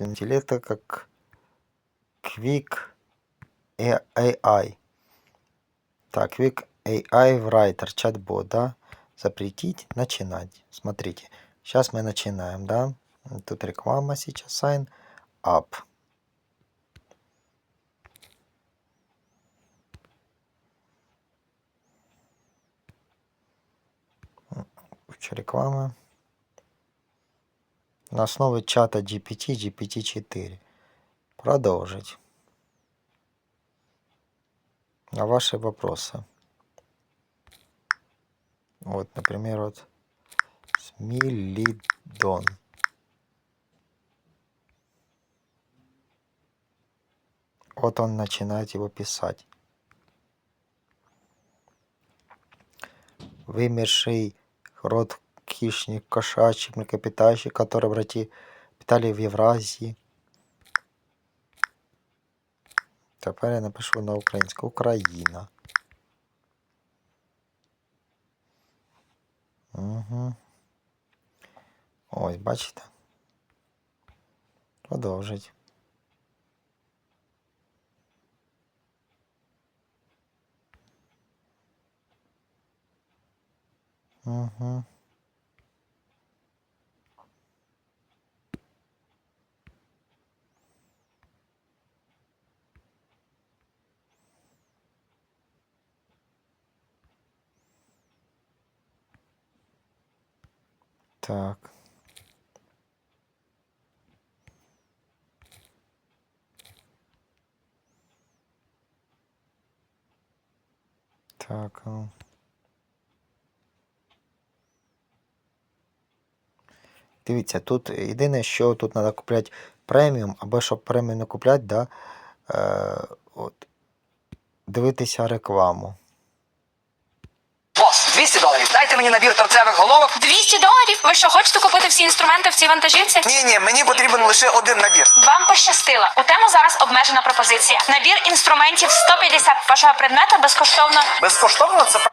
интеллекта как Quick AI. Так, Quick AI Writer, чат-бот, да? Запретить, начинать. Смотрите, сейчас мы начинаем, да? Тут реклама сейчас, sign up. Куча рекламы. На основе чата GPT, GPT-4. Продолжить. На ваши вопросы. Вот, например, вот Смилидон. Вот он начинает его писать. Вымерший род хищник, кошачий, млекопитающий, которые обрати питали в Євразії. Тепер я напишу на українську Україна. Угу. Ось, бачите? Продовжить. Угу. Так. Так. Дивіться, тут єдине, що тут треба купляти преміум, або щоб преміум не купляти, да, е, от, дивитися рекламу. Бос, 200 доларів. Дайте мені набір торцевих головок. 200 доларів? Ви що, хочете купити всі інструменти в цій вантажівці? Ні, ні, мені потрібен лише один набір. Вам пощастило. У тему зараз обмежена пропозиція. Набір інструментів 150 вашого предмета безкоштовно. Безкоштовно це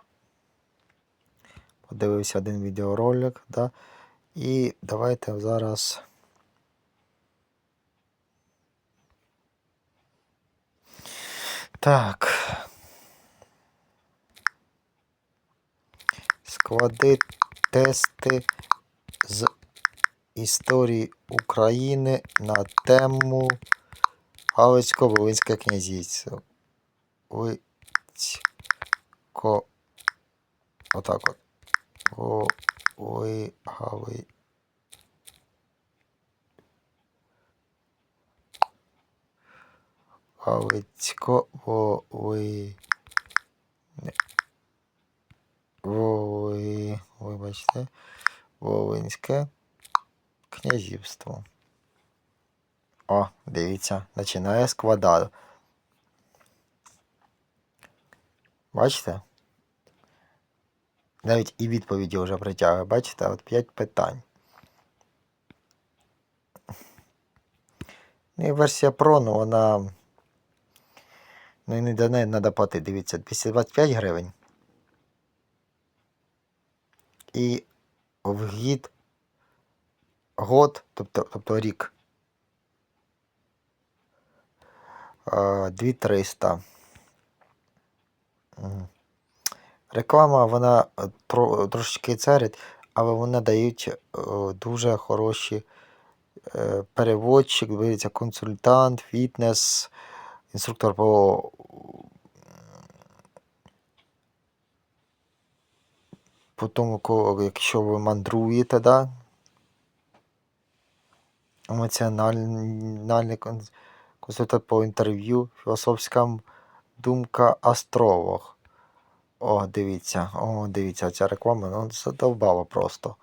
Подивився один відеоролик, да, і давайте зараз. Так. Склади тести з історії України на тему Галицько-Волинське князівство. Вицько. Отак от. Воли, Гали. Галицько, Воли. Воли, вибачте, Волинське князівство. О, дивіться, починає складати. Бачите? Навіть і відповіді вже притягує. Бачите, от 5 питань. Ну і версія Pro, ну вона. Ну і не до неї треба платити. Дивіться, 225 гривень. І вгід год, тобто, тобто рік. а, 2300. Реклама, вона е, трошечки царить, але вони дають е, дуже хороші е, переводчик, дивіться, консультант, фітнес, інструктор по по тому, якщо ви мандруєте, да? емоціональний кон- консультант по інтерв'ю, філософська думка астролог. О, дивіться, о, дивіться, ця реклама, ну задовбала просто.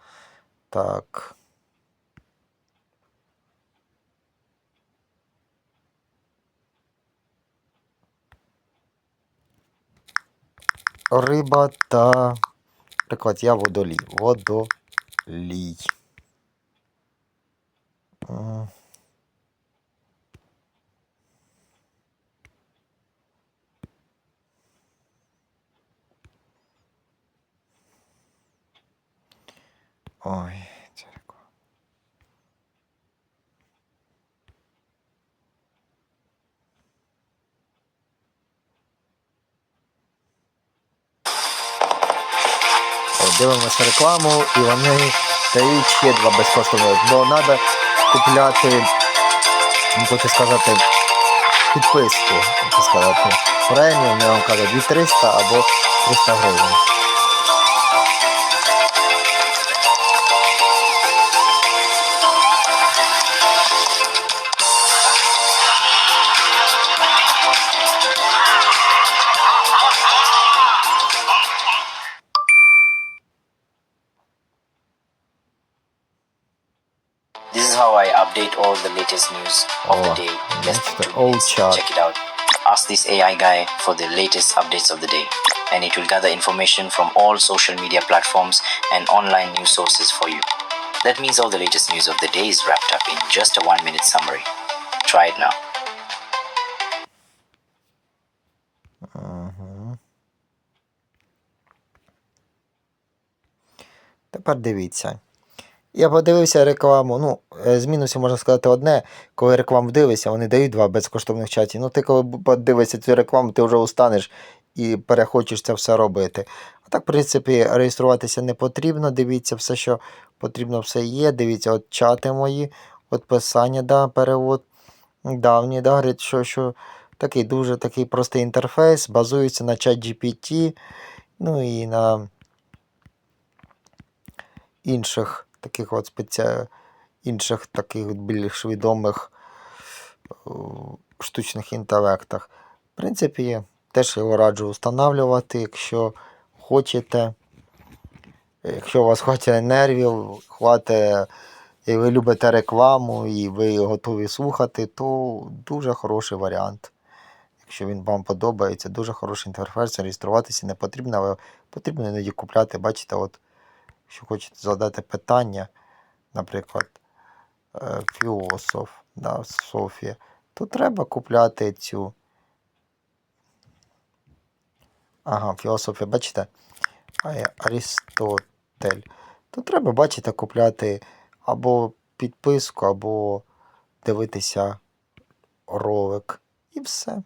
Так. Риба та. Приклад, я водолій. Водолій. Ой, дивимося рекламу і вони дають ще два безкоштовних. Бо треба купляти, ну, хочу сказати, підписку, хочу сказати, премію, вони вам кажуть 2300 або 300 гривень. how I update all the latest news of the Oh, day. in that's Less than the two old minutes. chart. Check it out. Ask this AI guy for the latest updates of the day, and it will gather information from all social media platforms and online news sources for you. That means all the latest news of the day is wrapped up in just a one minute summary. Try it now. Угу. Тепер дивіться. Я подивився рекламу. Ну, е, з мінусів можна сказати одне, коли рекламу дивишся, вони дають два безкоштовних чаті. Ну, ти коли подивишся цю рекламу, ти вже устанеш і перехочеш це все робити. А так, в принципі, реєструватися не потрібно. Дивіться, все, що потрібно, все є. Дивіться, от чати мої, от писання, да, перевод. Давній, да, що, що такий дуже такий простий інтерфейс, базується на чат GPT, ну і на інших таких от спеці... інших таких більш відомих штучних інтелектах. В принципі, теж його раджу встановлювати, якщо хочете. Якщо у вас хватить нервів, хватить, і ви любите рекламу і ви готові слухати, то дуже хороший варіант. Якщо він вам подобається, дуже хороший інтерфейс, реєструватися не потрібно, але потрібно іноді купляти. Бачите, от, якщо хочете задати питання, наприклад, е, філософ, да, Софія, то треба купляти цю. Ага, філософія, бачите? А є Арістотель. То треба, бачите, купляти або підписку, або дивитися ролик. І все.